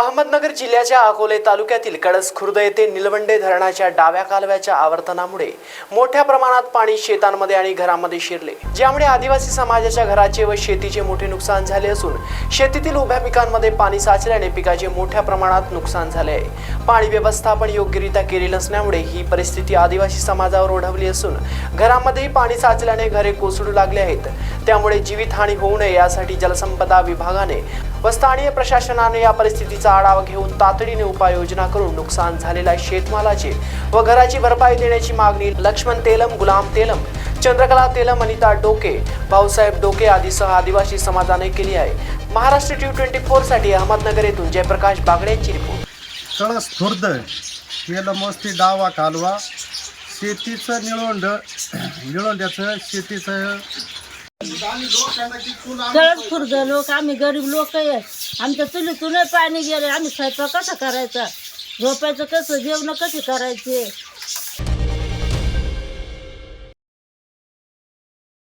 अहमदनगर जिल्ह्याच्या अकोले तालुक्यातील कळस खुर्द येथे निलवंडे धरणाच्या डाव्या कालव्याच्या आवर्तनामुळे मोठ्या प्रमाणात पाणी शेतांमध्ये आणि घरामध्ये शिरले. ज्यामुळे आदिवासी समाजाच्या घराचे व शेतीचे मोठे नुकसान झाले असून शेतीतील उभ्या पिकांमध्ये पाणी साचल्याने पिकाचे मोठ्या प्रमाणात नुकसान झाले आहे. पाणी व्यवस्थापन योग्यरित्या केले नसल्यामुळे ही परिस्थिती आदिवासी समाजावर ओढवली असून घरामध्येही पाणी साचल्याने घरे कोसळू लागले आहेत. त्यामुळे जीवितहानी होऊ नये यासाठी जलसंपदा विभागाने व स्थानीय प्रशासनाने या परिस्थितीचा आढावा घेऊन तातडीने उपाययोजना करून नुकसान झालेल्या शेतमालाची व घराची भरपाई देण्याची मागणी लक्ष्मण तेलम गुलाम तेलम चंद्रकला तेलम अनिता डोके भाऊसाहेब डोके आदीसह आदिवासी समाजाने केली आहे. महाराष्ट्र टी ट्वेंटी फोरसाठी अहमदनगर येथून जयप्रकाश बागडे यांची रिपोर्ट. कळस खुर्द केलमस्ती डावा कालवा शेतीचं निळोंड निळोंड्याचं शेतीचं कळत खुर्द लोक आम्ही गरीब लोक आहे. आमच्या चुलीतून पाणी गेले. आम्ही स्वयंपाक कसा करायचा? झोपायचं कसं? जेवण कसे करायचे?